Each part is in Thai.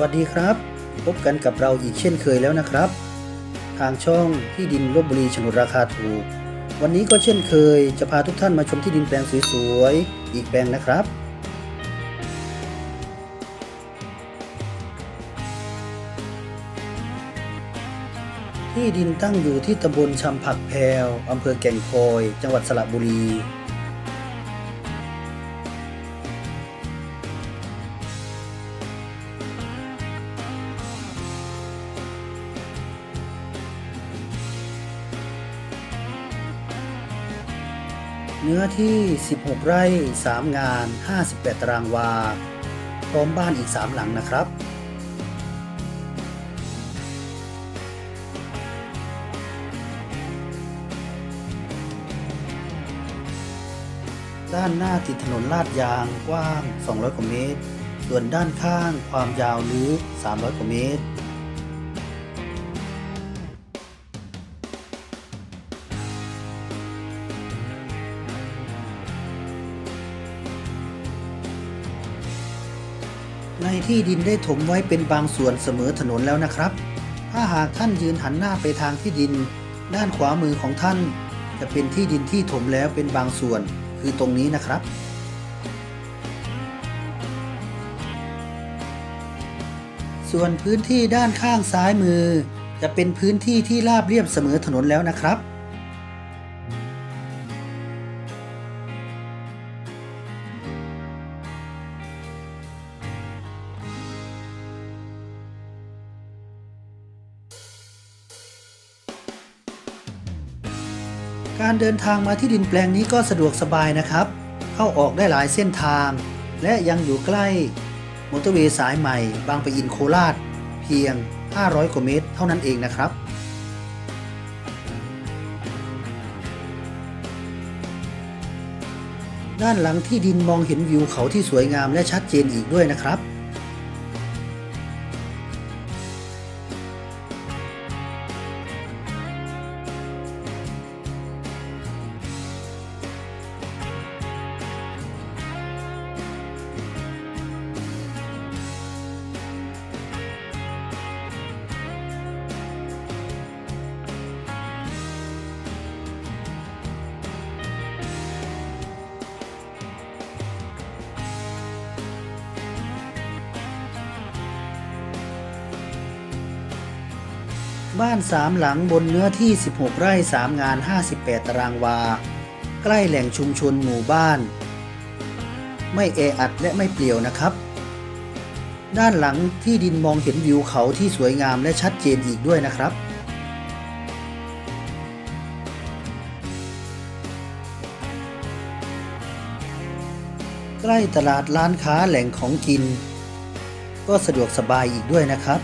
สวัสดีครับ พบกันกับเราอีกเช่นเคยแล้วนะครับ ทางช่องที่ดินลบบุรีโฉนดราคาถูก วันนี้ก็เช่นเคย จะพาทุกท่านมาชมที่ดินแปลงสวยๆอีกแปลงนะครับ ที่ดินตั้งอยู่ที่ตำบลชำผักแพรวอำเภอแก่งคอย จังหวัดสระบุรี เนื้อที่ 16 ไร่ 3 งาน 58 ตารางวา พร้อมบ้านอีก 3 หลังนะครับ ด้านหน้าติดถนนลาดยางกว้าง 200 กว่าเมตร ส่วนด้านข้างความยาวลึก 300 กว่าเมตร ในที่ดินได้ถมไว้เป็นบางส่วนเสมอถนนแล้วนะครับ ถ้าหากท่านยืนหันหน้าไปทางที่ดิน ด้านขวามือของท่าน จะเป็นที่ดินที่ถมแล้วเป็นบางส่วน คือตรงนี้นะครับส่วนพื้นที่ด้านข้างซ้ายมือ จะเป็นพื้นที่ที่ราบเรียบเสมอถนนแล้วนะครับ การเดินทางมาที่ดินแปลงนี้ก็สะดวกสบายนะครับ เข้าออกได้หลายเส้นทาง และยังอยู่ใกล้มอเตอร์เวย์สายใหม่ บางปะอินโคราช เพียง 500 กว่าเมตร เท่านั้นเองนะครับด้านหลังที่ดินมองเห็นวิวเขาที่สวยงามและชัดเจนอีกด้วยนะครับ บ้านสามหลังบนเนื้อที่ 16 ไร่3งาน 58 ตารางวา ใกล้แหล่งชุมชนหมู่บ้าน ไม่แออัดและไม่เปลี่ยวนะครับ ด้านหลังที่ดินมองเห็นวิวเขาที่สวยงามและชัดเจนอีกด้วยนะครับใกล้ตลาดร้านค้าแหล่งของกิน ก็สะดวกสบายอีกด้วยนะครับ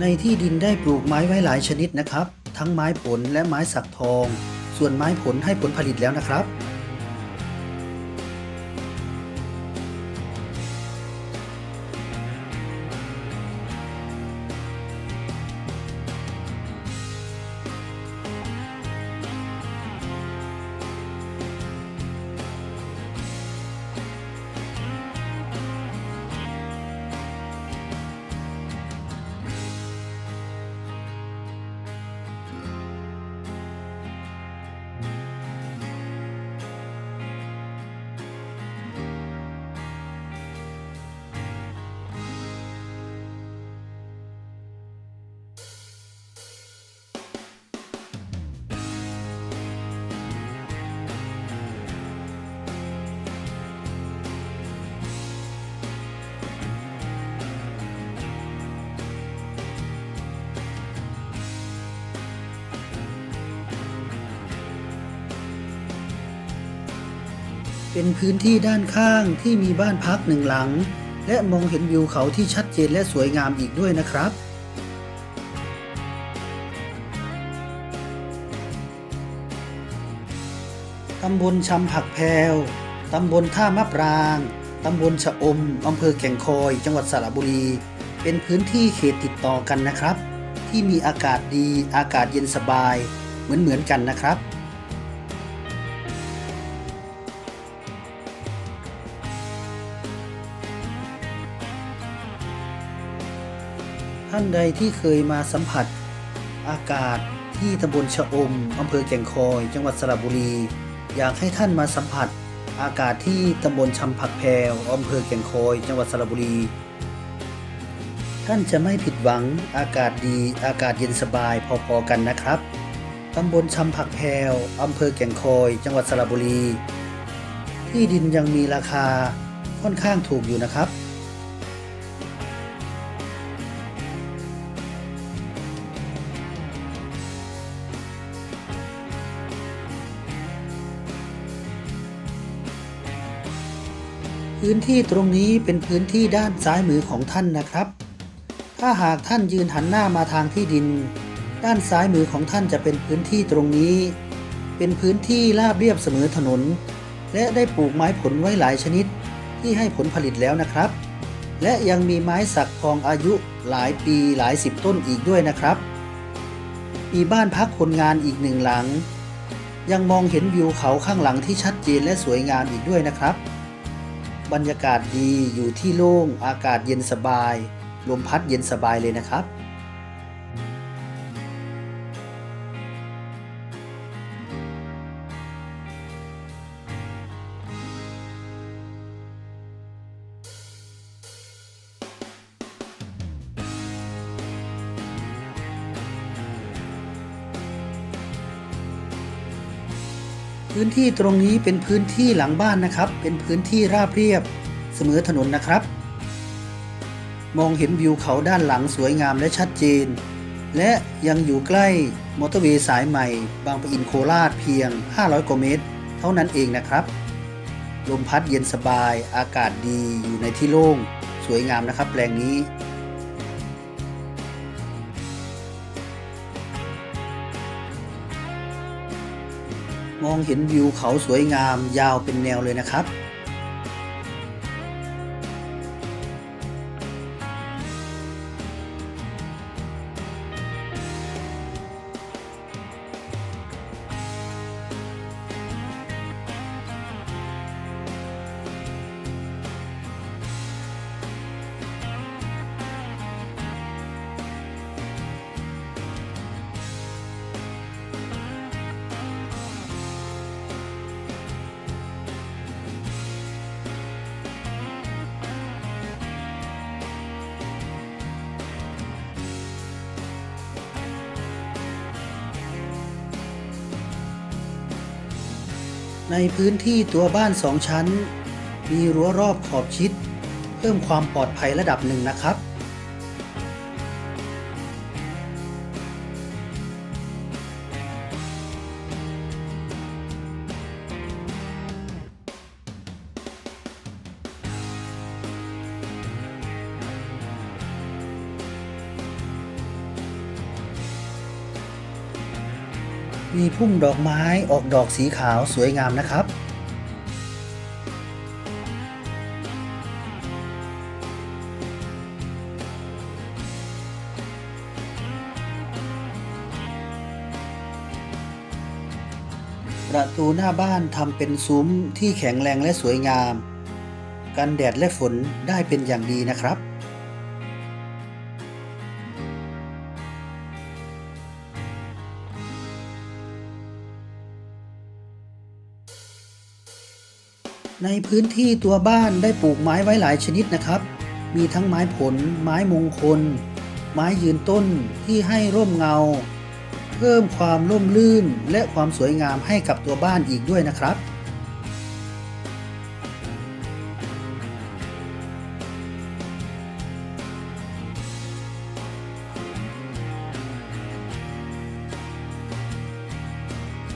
ในที่ดินได้ปลูกไม้ไว้หลายชนิดนะครับ ทั้งไม้ผลและไม้สักทอง ส่วนไม้ผลให้ผลผลิตแล้วนะครับ เป็นพื้นที่ด้านข้างที่มีบ้านพักหนึ่งหลัง และมองเห็นวิวเขาที่ชัดเจนและสวยงามอีกด้วยนะครับตำบลชำผักแพวตำบลท่ามะปราง ตำบลชะอม อำเภอแก่งคอย จังหวัดสระบุรี เป็นพื้นที่เขตติดต่อกันนะครับ ที่มีอากาศดี อากาศเย็นสบาย เหมือนเหมือนกันนะครับานใดที่เคยมาสัมผัส อากาศที่ตำบลชะอมอำเภอแก่งคอย จังหวัดสระบุรี อยากให้ท่านมาสัมผัส อากาศที่ตำบลชำผักแพวอำเภอแก่งคอย จังหวัดสระบุรี ท่านจะไม่ผิดหวังอากาศดีอากาศเย็นสบายพอๆกันนะครับตำบลชำผักแพวอำเภอแก่งคอย จังหวัดสระบุรี ที่ดินยังมีราคาค่อนข้างถูกอยู่นะครับ พื้นที่ตรงนี้เป็นพื้นที่ด้านซ้ายมือของท่านนะครับ ถ้าหากท่านยืนหันหน้ามาทางที่ดิน ด้านซ้ายมือของท่านจะเป็นพื้นที่ตรงนี้ เป็นพื้นที่ราบเรียบเสมอถนน และได้ปลูกไม้ผลไว้หลายชนิดที่ให้ผลผลิตแล้วนะครับ และยังมีไม้สักทองอายุหลายปีหลายสิบต้นอีกด้วยนะครับ มีบ้านพักคนงานอีกหนึ่งหลัง ยังมองเห็นวิวเขาข้างหลังที่ชัดเจนและสวยงามอีกด้วยนะครับ บรรยากาศดีอยู่ที่โล่งอากาศเย็นสบาย ลมพัดเย็นสบายเลยนะครับ พื้นที่ตรงนี้เป็นพื้นที่หลังบ้านนะครับ เป็นพื้นที่ราบเรียบเสมอถนนนะครับ มองเห็นวิวเขาด้านหลังสวยงามและชัดเจน และยังอยู่ใกล้มอเตอร์เวย์สายใหม่ บางปะอินโคราชเพียง 500กว่าเมตร เท่านั้นเองนะครับ ลมพัดเย็นสบาย อากาศดีอยู่ในที่โล่ง สวยงามนะครับแปลงนี้ องเห็นวิวเขาสวยงามยาวเป็นแนวเลยนะครับ ในพื้นที่ตัวบ้านสองชั้น มีรั้วรอบขอบชิด เพิ่มความปลอดภัยระดับหนึ่งนะครับ มีพุ่มดอกไม้ออกดอกสีขาวสวยงามนะครับ ประตูหน้าบ้านทำเป็นซุ้มที่แข็งแรงและสวยงาม กันแดดและฝนได้เป็นอย่างดีนะครับ ในพื้นที่ตัวบ้านได้ปลูกไม้ไว้หลายชนิดนะครับ มีทั้งไม้ผล ไม้มงคล ไม้ยืนต้นที่ให้ร่มเงา เพิ่มความร่มรื่นและความสวยงามให้กับตัวบ้านอีกด้วยนะครับ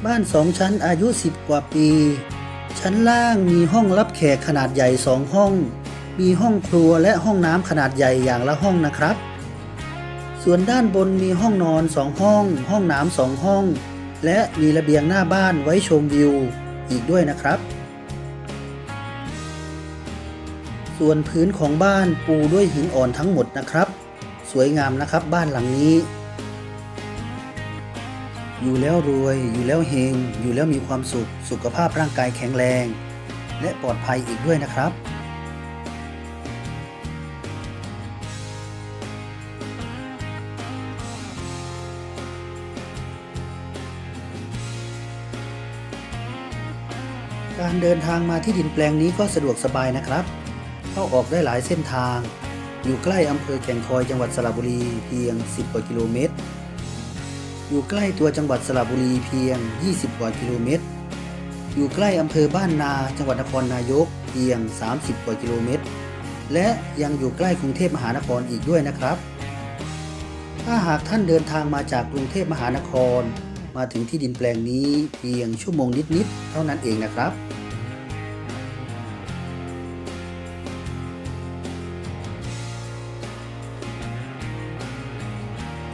บ้านสองชั้นอายุ 10 กว่าปี ชั้นล่างมีห้องรับแขกขนาดใหญ่สองห้อง มีห้องครัวและห้องน้ำขนาดใหญ่อย่างละห้องนะครับ ส่วนด้านบนมีห้องนอนสองห้อง ห้องน้ำสองห้อง และมีระเบียงหน้าบ้านไว้ชมวิวอีกด้วยนะครับ ส่วนพื้นของบ้านปูด้วยหินอ่อนทั้งหมดนะครับ สวยงามนะครับบ้านหลังนี้ อยู่แล้วรวย อยู่แล้วเฮง อยู่แล้วมีความสุข สุขภาพร่างกายแข็งแรง และปลอดภัยอีกด้วยนะครับ การเดินทางมาที่ดินแปลงนี้ก็สะดวกสบายนะครับ เข้าออกได้หลายเส้นทาง อยู่ใกล้อำเภอแก่งคอยจังหวัดสระบุรีเพียง 10กว่ากิโลเมตร อยู่ใกล้ตัวจังหวัดสระบุรีเพียง 20 กว่ากิโลเมตร อยู่ใกล้อำเภอบ้านนาจังหวัดนครนายกเพียง 30 กว่ากิโลเมตร และยังอยู่ใกล้กรุงเทพมหานครอีกด้วยนะครับ ถ้าหากท่านเดินทางมาจากกรุงเทพมหานคร มาถึงที่ดินแปลงนี้เพียงชั่วโมงนิดๆเท่านั้นเองนะครับ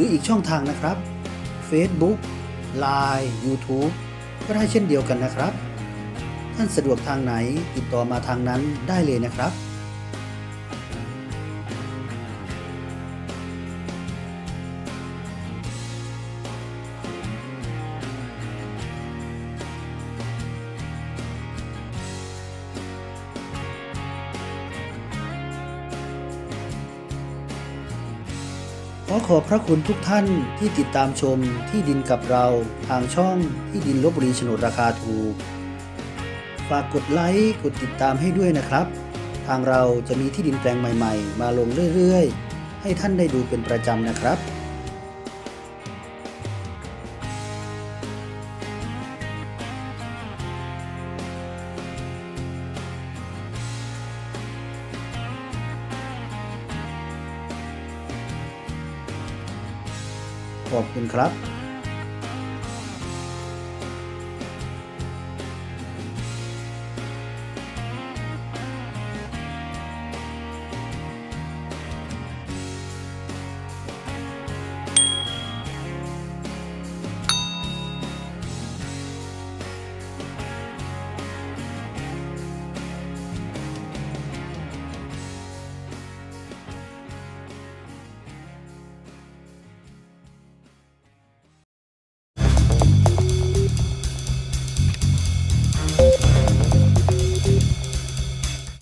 รืออีกช่องทางนะครับ Facebook Line YouTube ก็ได้เช่นเดียวกันนะครับ ท่านสะดวกทางไหนติดต่อมาทางนั้นได้เลยนะครับ ขอขอบพระคุณทุกท่านที่ติดตามชมที่ดินกับเรา ทางช่องที่ดินลบบุรีโฉนดราคาถูก ฝากกดไลค์กดติดตามให้ด้วยนะครับ ทางเราจะมีที่ดินแปลงใหม่ ๆ มาลงเรื่อยๆ ให้ท่านได้ดูเป็นประจำนะครับ ขอบคุณครับ